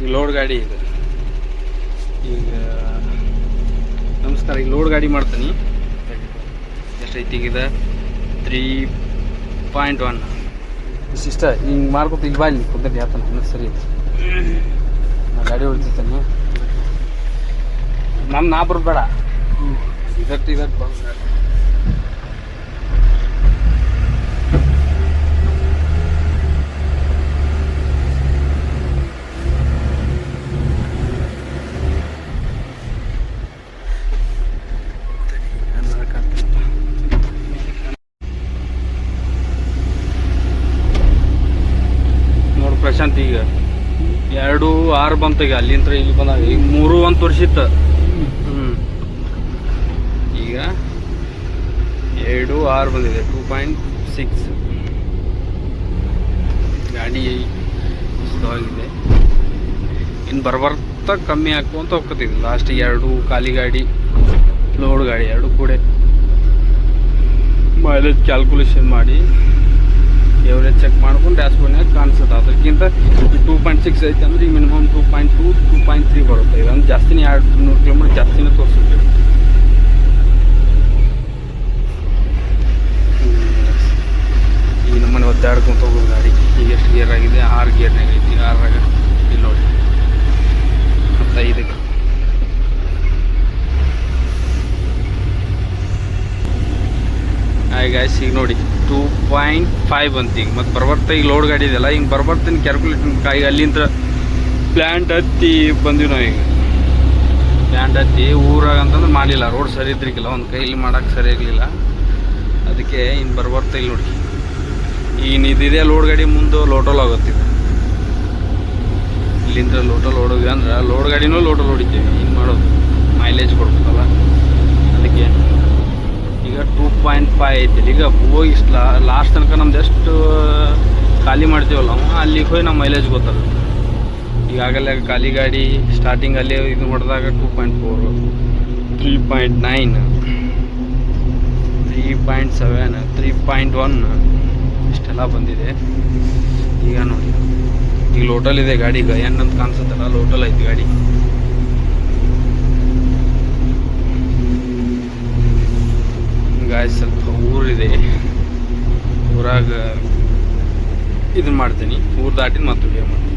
ಈಗ ಲೋಡ್ ಗಾಡಿ ಇದೆ. ಈಗ ನಮಸ್ಕಾರ ಈಗ ಲೋಡ್ ಗಾಡಿ ಮಾಡ್ತೀನಿ. ಎಷ್ಟೈತಿ ಈಗ ಇದು. Three point one. ಇಷ್ಟ ಹಿಂಗೆ ಮಾಡ್ಕೊತ ಈಗ ಬಾಯಿ ಕುಂದ್ರೆ ಯಾತನ ಇನ್ನೂ ಸರಿ ನಾ ಗಾಡಿ ಹೊಡ್ತಿರ್ತೇನೆ ನಮ್ಮ ನಾ ಬರಬೇಡ ಇದಟ್ಟು ಇದಟ್ಟು ಬಂದ ನೋಡು ಅಂತ ಈಗ. ಎರಡು, ಆರು ಬಂತು ಈಗ. ಅಲ್ಲಿಂದ ಇಲ್ಲಿ ಬಂದಾಗ ಈಗ ಮೂರು ಒಂದು ವರ್ಷ ಹ್ಞೂ ಈಗ ಎರಡು, ಆರು ಬಂದಿದೆ. ಟೂ ಪಾಯಿಂಟ್ ಸಿಕ್ಸ್ ಗಾಡಿ ಆಗಿದೆ. ಇನ್ನು ಬರ್ಬರ್ತಾ ಕಮ್ಮಿ ಹಾಕ್ಕೊಂತ ಹೋಗ್ತಿದ್ವಿ. ಲಾಸ್ಟ್ ಎರಡು ಖಾಲಿ ಗಾಡಿ ಲೋಡ್ ಗಾಡಿ ಎರಡು ಕೂಡ. ಮೈಲೇಜ್ ಕ್ಯಾಲ್ಕುಲೇಷನ್ ಮಾಡಿ. ಎವರೇಜ್ ಚೆಕ್ ಮಾಡ್ಕೊಂಡು ಡ್ಯಾಶ್ಬೋರ್ಡ್ನಾಗ ಕಾಣಿಸುತ್ತೆ. ಅದಕ್ಕಿಂತ ಟೂ ಪಾಯಿಂಟ್ ಸಿಕ್ಸ್ ಐತೆ ಅಂದ್ರೆ ಈಗ minimum two point two two point three ಬರುತ್ತೆ. ಇದಂದ್ರೆ ಜಾಸ್ತಿನೇ ಎರಡು ನೂರು ಕಿಲೋಮೀಟರ್ ಜಾಸ್ತಿನೇ ತೋರಿಸುತ್ತೆ. ಈಗ ನಮ್ಮನೆ ಒದ್ದಾಡ್ಕೊಂತ ಹೋಗೋದು ಗಾಡಿ. ಈಗ ಎಷ್ಟು ಗೇರ್ ಆಗಿದೆ? ಆರು ಗೇರ್ನಾಗ ಐತಿ. ಆರಾಗ ಇಲ್ಲಿ ನೋಡಿ. ಮತ್ತು ಐದಕ್ಕೆ ಹಾಯ್ ಗಾಯ್ಸ್ ಈಗ ನೋಡಿ. ಟೂ ಪಾಯಿಂಟ್ ಫೈವ್ ಅಂತ ಹಿಂಗೆ ಮತ್ತು ಬರ್ಬರ್ತಾ ಈಗ ಲೋಡ್ ಗಾಡಿ ಇದೆಯಲ್ಲ, ಹಿಂಗೆ ಬರ್ಬರ್ತೀನಿ ಕ್ಯಾಲ್ಕುಲೇಷನ್ ಕಾಯಿ ಅಲ್ಲಿಂದ ಪ್ಲ್ಯಾಂಟ್ ಹತ್ತಿ ಬಂದಿವಿ ನಾವು ಈಗ. ಪ್ಲ್ಯಾಂಟ್ ಹತ್ತಿ ಊರಾಗ ಅಂತಂದ್ರೆ ಮಾಡಲಿಲ್ಲ ರೋಡ್ ಸರಿ ಇದ್ರಿಗಿಲ್ಲ ಒಂದು ಕೈಲಿ ಮಾಡೋಕೆ ಸರಿ ಇರಲಿಲ್ಲ ಅದಕ್ಕೆ ಇನ್ನು ಬರ್ಬರ್ತ ಇಲ್ಲಿ ನೋಡಿ. ಈಗ ಇದಿದೆ ಲೋಡ್ ಗಾಡಿ ಮುಂದೆ ಲೋಟಲ್ ಆಗುತ್ತಿದೆ ಇಲ್ಲಿಂದ ಲೋಟಲ್ ಓಡೋದ್ವಿ ಅಂದ್ರೆ ಲೋಡ್ ಗಾಡಿನೂ ಲೋಟಲ್ ಹೊಡಿತೀವಿ ಹಿಂಗೆ ಮಾಡೋದು? ಮೈಲೇಜ್ ಕೊಡ್ಬೇಕಲ್ಲ. ಅದಕ್ಕೆ ಟೂ ಪಾಯಿಂಟ್ ಫೈವ್ ಐತಿ ಈಗ ಹೋಗಿ ಇಷ್ಟು ಲಾಸ್ಟ್ ತನಕ ನಮ್ದು ಎಷ್ಟು ಖಾಲಿ ಮಾಡ್ತೀವಲ್ಲ ನಾವು ಅಲ್ಲಿಗೆ ಹೋಗಿ ನಮ್ಮ ಮೈಲೇಜ್ ಗೊತ್ತಲ್ಲ ಈಗಾಗಲೇ ಖಾಲಿ ಗಾಡಿ ಸ್ಟಾರ್ಟಿಂಗ್ ಅಲ್ಲಿ ಇದು ಹೊಡೆದಾಗ two point four three point nine three point seven three point one ಇಷ್ಟೆಲ್ಲ ಬಂದಿದೆ. ಈಗ ನೋಡಿ. ಈಗ ಲೋಟಲ್ ಇದೆ ಗಾಡಿ, ಈಗ ಏನಂತ ಕಾಣಿಸುತ್ತಲ್ಲ ಲೋಟಲ್ ಐತಿ ಗಾಡಿ. ಗಾಯ ಸ್ವಲ್ಪ ಊರಿದೆ. ಊರಾಗ ಇದನ್ನ ಮಾಡ್ತೀನಿ. ಊರು ದಾಟಿನ ಮತ್ತೆ ವಿಡಿಯೋ ಮಾಡ್ತೀನಿ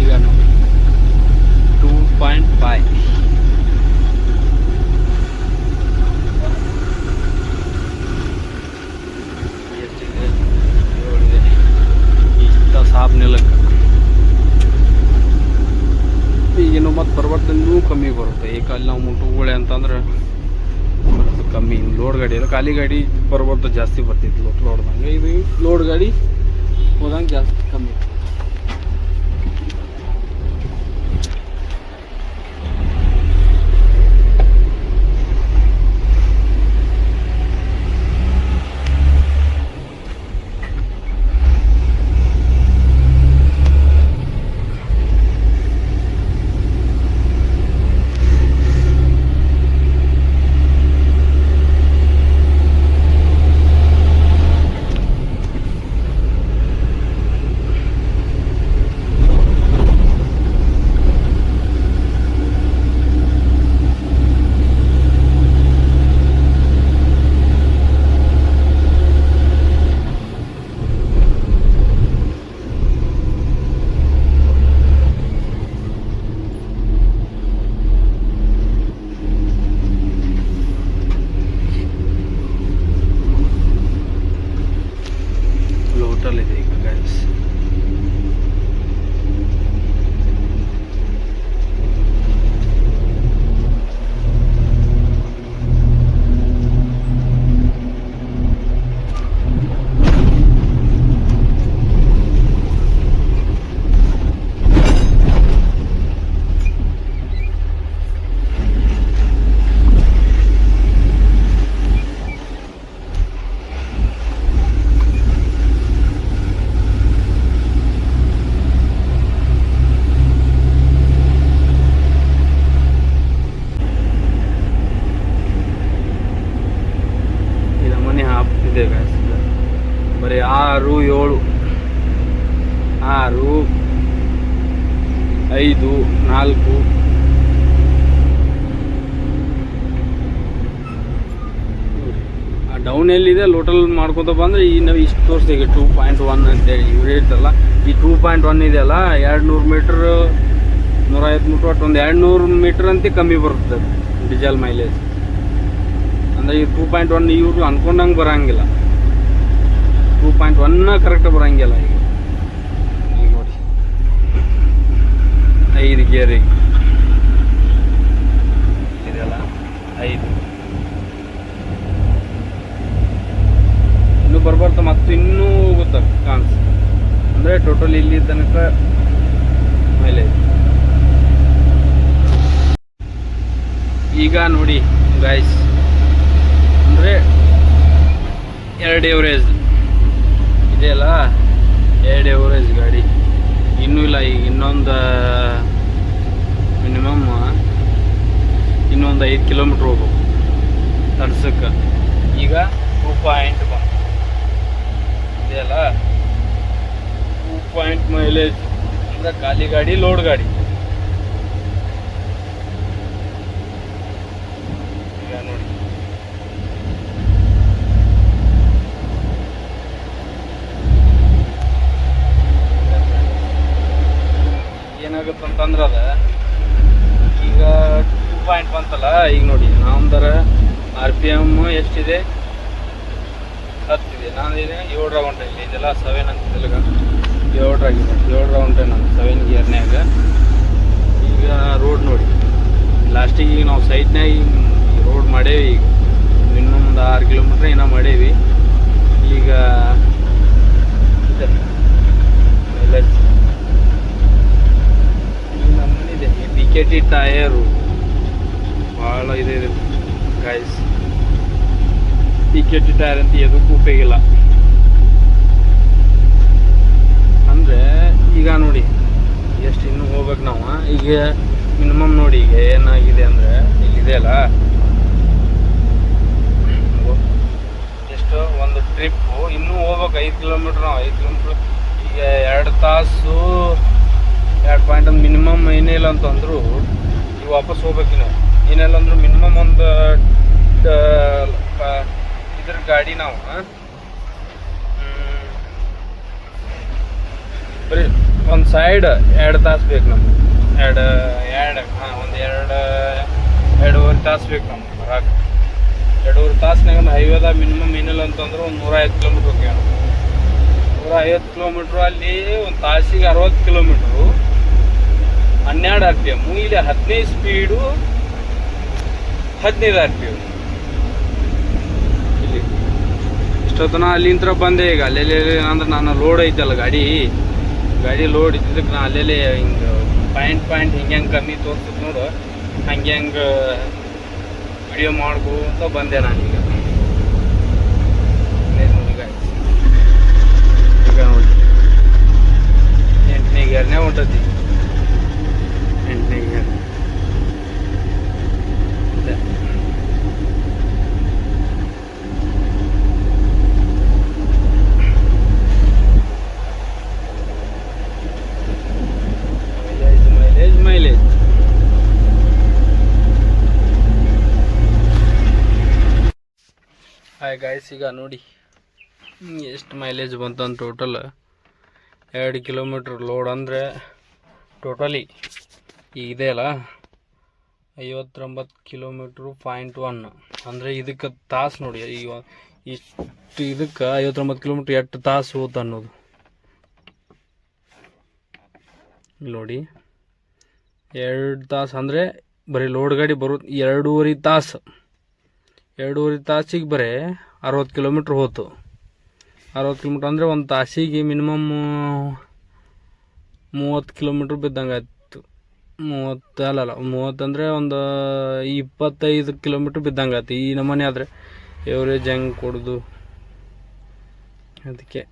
ಈಗ ನೋಡಿ ಟೂ ಪಾಯಿಂಟ್ ಫೈವ್ ಎಷ್ಟಿದೆ ಏಳಿದೆ ಇಷ್ಟ ಸಾಬ್ ನೆಲಕ್ಕೆ ಇನ್ನೂ ಕಮ್ಮಿ ಬರುತ್ತೆ. ಈ ಅಲ್ಲಿ ನಾವು ಮುಟ್ಟುಗುಳೆ ಅಂತಂದ್ರೆ ಕಮ್ಮಿ. ಲೋಡ್ ಗಾಡಿ ಎಲ್ಲ ಖಾಲಿ ಗಾಡಿ ಪರ್ವತ ಜಾಸ್ತಿ ಬರ್ತಿತ್ತು ಲೋಡ್ ಲೋಡ್ದಂಗೆ ಇದು ಲೋಡ್ ಗಾಡಿ ಹೋದಂಗೆ ಜಾಸ್ತಿ ಕಮ್ಮಿ ಲೋಟಲ್ ಇದೆ ಈಗ ಗೈಸ್ ಇದು ಇದೆ ಗೈಸ್ ಬರೀ ಆರು, ಏಳು, ಆರು, ಐದು, ನಾಲ್ಕು ಡೌನ್ ಎಲ್ಲಿದೆ? ಲೋಟಲ್ ಮಾಡ್ಕೊತ ಬಂದ್ರೆ ಈ ನಾವು ಇಷ್ಟು ತೋರಿಸ್ತೀವಿ ಟೂ ಪಾಯಿಂಟ್ ಒನ್ ಅಂತೇಳಿ ಇವ್ರು ಇರ್ತಲ್ಲ ಈ ಟೂ ಪಾಯಿಂಟ್ ಒನ್ ಇದೆಯಲ್ಲ ಎರಡು ನೂರು ಮೀಟ್ರ್ ನೂರೈವತ್ತು ಮೀಟ್ರ್ ಒಟ್ಟು ಒಂದು ಎರಡು ನೂರು ಮೀಟ್ರ್ ಅಂತ ಕಮ್ಮಿ ಬರುತ್ತೆ ಡೀಸೆಲ್ ಮೈಲೇಜ್ ಅಂದರೆ ಈ ಟೂ ಪಾಯಿಂಟ್ ಒನ್ ಇವರು ಅನ್ಕೊಂಡಂಗೆ ಬರೋಂಗಿಲ್ಲ. ಟೂ ಪಾಯಿಂಟ್ ಒನ್ ಕರೆಕ್ಟ್ ಬರೋಂಗಿಲ್ಲ ಈಗ. ನೋಡಿ. ಐದು ಗೇರಿಗೆ ಇದೆಯಲ್ಲ? ಐದು. ಇನ್ನು ಬರ್ಬರ್ತ ಮತ್ತು ಇನ್ನೂ ಹೋಗುತ್ತೆ ಕಾನ್ಸ್ ಅಂದರೆ ಟೋಟಲ್ ಇಲ್ಲಿ ತನಕ ಮೇಲೆ. ಈಗ ನೋಡಿ ಗಾಯ್ಸ್ ಅಂದರೆ ಎರಡು ಎವರೇಜ್ ಇದೆಯಲ್ಲ ಎರಡು ಎವರೇಜ್ ಗಾಡಿ. ಇನ್ನೂ ಇಲ್ಲ, ಈಗ ಇನ್ನೊಂದು ಮಿನಿಮಮ್ ಇನ್ನೊಂದು ಐದು ಕಿಲೋಮೀಟ್ರ್ ಹೋಗ್ಬೇಕು. ತಡ್ಸಕ್ಕೆ. ಈಗ ಟೂ ಪಾಯಿಂಟ್ ಬಂತು ಇದೆಯಲ್ಲ ಟೂ ಪಾಯಿಂಟ್ ಮೈಲೇಜ್ ಅಂದರೆ ಖಾಲಿ ಗಾಡಿ ಲೋಡ್ ಗಾಡಿ ಈಗ ನೋಡಿ ಏನಾಗುತ್ತೆ ಅಂತಂದ್ರೆ ಅದ ಈಗ ಟೂ ಪಾಯಿಂಟ್ ಬಂತಲ್ಲ ಈಗ ನೋಡಿ ನಾವಂದರ ಆರ್ ಪಿ ಎಂ ಎಷ್ಟಿದೆ ಹತ್ತಿದೆ ನಾನು ಇದೆ ಏಳು ರೌಂಡ್ ಇಲ್ಲಿ ಇದೆಲ್ಲ ಸೆವೆನ್ ಅಂತ ತೆಲುಗ ಏಳು ರೌಂಡ್ ನಾನು ಸೆವೆನ್ ಗಿಯರ್ನ್ಯಾಗ ಈಗ ರೋಡ್ ನೋಡಿ. ಲಾಸ್ಟಿಗೆ ಈಗ ನಾವು ಸೈಡ್ನಾಗ ರೋಡ್ ಮಾಡೇವಿ ಈಗ. ಒಂದು ಆರು ಕಿಲೋಮೀಟ್ರ್ ಏನೋ ಮಾಡೇವಿ. ಈಗ ಎಲ್ಲ ನಮ್ಮನಿದೆ ಈ ಕೆ ಟಿ ಟಯರು ಭಾಳ ಇದೆ guys B K T tyre ಅಂತ ಎದಕ್ಕೂ ಉಪಯೋಗಿಲ್ಲ ಅಂದರೆ, ಈಗ ನೋಡಿ, ಎಷ್ಟು ಇನ್ನೂ ಹೋಗ್ಬೇಕು ನಾವು ಈಗ ಮಿನಿಮಮ್ ನೋಡಿ, ಈಗ ಏನಾಗಿದೆ ಅಂದರೆ ಇಲ್ಲಿದೆ ಅಲ್ಲ. ಎಷ್ಟು ಒಂದು ಟ್ರಿಪ್ಪು ಇನ್ನೂ ಹೋಗ್ಬೇಕು ಐದು ಕಿಲೋಮೀಟ್ರ್ ನಾವು, ಐದು ಕಿಲೋಮೀಟ್ರ್ ಈಗ ಎರಡು ತಾಸು, ಎರಡು ಪಾಯಿಂಟ್ ಒಂದು ಮಿನಿಮಮ್ ಏನಿಲ್ಲ ಅಂತಂದ್ರು ಈಗ ವಾಪಸ್ ಹೋಗ್ಬೇಕು ನಾವು ಏನಿಲ್ಲ ಅಂದ್ರೆ ಮಿನಿಮಮ್ ಒಂದು ಇದ್ರ ಗಾಡಿ ನಾವು ಬರೀ ಒಂದು ಸೈಡ್ ಎರಡು ತಾಸು ಬೇಕು ನಮ್ಗೆ. ಎರಡು ಎರಡು, ಹಾಂ, ಒಂದು ಎರಡು, ಎರಡೂವರೆ ತಾಸು ಬೇಕು ನಮ್ಗೆ ಬರಾಕ. ಎರಡೂವರೆ ತಾಸಿನಾಗ ಒಂದು ಹೈವೇದಾಗ ಮಿನಿಮಮ್ ಏನಿಲ್ಲ ಅಂತಂದ್ರೆ ಒಂದು ನೂರ ಐವತ್ತು ಕಿಲೋಮೀಟ್ರ್ ಹೋಗ್ಯಾವ ನೂರ ಐವತ್ತು ಕಿಲೋಮೀಟ್ರು ಅಲ್ಲಿ ಒಂದು ತಾಸಿಗೆ ಅರವತ್ತು ಕಿಲೋಮೀಟ್ರು ಹನ್ನೆರಡು ಆರ್ ಪಿ ಎಂ ಇಲ್ಲಿ ಹದಿನೈದು ಸ್ಪೀಡು ಹದಿನೈದು ಆರ್ ಪಿ ಎಂ ಇಲ್ಲಿ. ಇಷ್ಟೊತ್ತನ ಅಲ್ಲಿಂತ್ರ ಬಂದೆ ಈಗ. ಅಲ್ಲೆಲ್ಲಿ ಅಂದ್ರೆ ನಾನು ಲೋಡ್ ಐತಲ್ಲ ಗಾಡಿ. ಗಾಡಿ ಲೋಡ್ ಇದ್ದಿದ್ದಕ್ಕೆ ನಾ ಅಲ್ಲೆಲ್ಲಿ ಹಿಂಗೆ ಪಾಯಿಂಟ್ ಪಾಯಿಂಟ್ ಹಿಂಗೆ ಹೆಂಗೆ ಕಮ್ಮಿ ತೋರಿಸ್ತದೆ ನೋಡು. ಹಂಗೆ ಹಂಗೆ ವಿಡಿಯೋ ಮಾಡ್ಕೋತ ಬಂದೆ ನಾನೀಗ ಇಲ್ಲೇ ನೋಡಿ guys. ಈಗ ನೋಡಿ. ಎಂಟನೇ ಗೇರ್ನೇ ಹೊಂಟತಿ. ಎಂಟನೇ ಗೇರ್ ಇದೆ. Mileage mileage mileage hi guys ಈಗ ನೋಡಿ. ಎಷ್ಟು ಮೈಲೇಜ್ ಬಂತು ಅಂತ ಟೋಟಲ್ ಎರಡು ಕಿಲೋಮೀಟ್ರ್ ಲೋಡ್ ಅಂದರೆ ಟೋಟಲಿ ಈಗ ಇದೆ ಅಲ್ಲ. ಐವತ್ತೊಂಬತ್ತು ಕಿಲೋಮೀಟ್ರು ಪಾಯಿಂಟ್ ಒನ್ ಅಂದರೆ ಇದಕ್ಕೆ ತಾಸು ನೋಡಿ, ಈಗ ಇಷ್ಟು ಇದಕ್ಕೆ ಐವತ್ತೊಂಬತ್ತು ಕಿಲೋಮೀಟ್ರ್ ಎಷ್ಟು ತಾಸು ಹೋತ ಅನ್ನೋದು. ನೋಡಿ, ಎರಡು ತಾಸು ಅಂದರೆ ಬರೀ ಲೋಡ್ ಗಾಡಿ ಬರೋ ಎರಡೂವರೆ ತಾಸು. ಎರಡೂವರೆ ತಾಸಿಗೆ ಬರೀ ಅರವತ್ತು ಕಿಲೋಮೀಟ್ರ್ ಹೋತು. ಅರವತ್ತು ಕಿಲೋಮೀಟ್ರ್ ಅಂದರೆ ಒಂದು ತಾಸಿಗೆ ಮಿನಿಮಮ್ ಮೂವತ್ತು ಕಿಲೋಮೀಟ್ರ್ ಬಿದ್ದಂಗೆ ಆಯ್ತು ಮೂವತ್ತು ಅಲ್ಲಲ್ಲ, ಮೂವತ್ತು ಅಂದರೆ ಒಂದು ಇಪ್ಪತ್ತೈದು ಕಿಲೋಮೀಟ್ರ್ ಬಿದ್ದಂಗೆ ಆಯ್ತು ಈ ನಮೂನೆ ಆದರೆ ಎವರೇಜ್ ಹೆಂಗೆ ಕೊಡೋದು. ಅದಕ್ಕೆ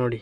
ನೋಡಿ.